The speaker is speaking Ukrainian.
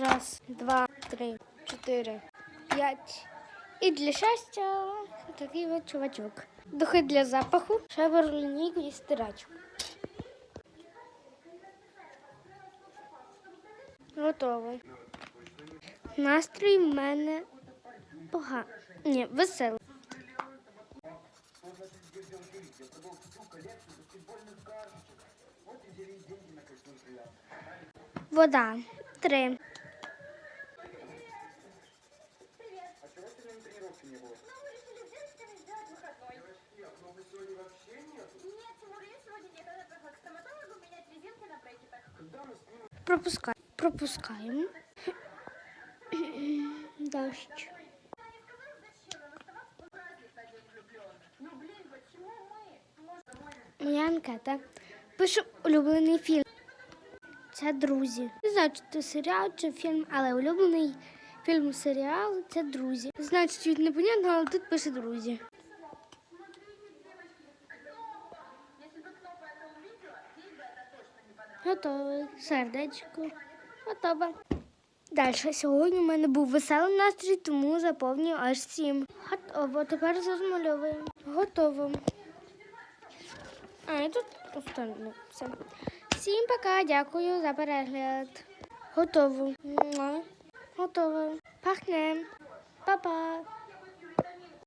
Раз, два, три, чотири, п'ять. І для щастя такий от чувачок. Духи для запаху, шабер лінійку і стирач. Готово. Настрій в мене поганий. Ні, веселий. Вода. Три. Пропускай. Пропускаємо. Дощ. Моя анкета. Пишу улюблений фільм. Це друзі. Не знаю, чи це серіал чи фільм, але улюблений фільм серіал це друзі. Значить, чуть непонятно, але тут пише друзі. Готове. Сердечко. Готове. Далі. Сьогодні в мене був веселий настрій, тому заповнюю аж сім. Готово. Тепер розмальовуємо. Готово. А, і тут останнє. Все. Всім пока, дякую за перегляд. Готово. Hot Dog'u. Packnem. Baba.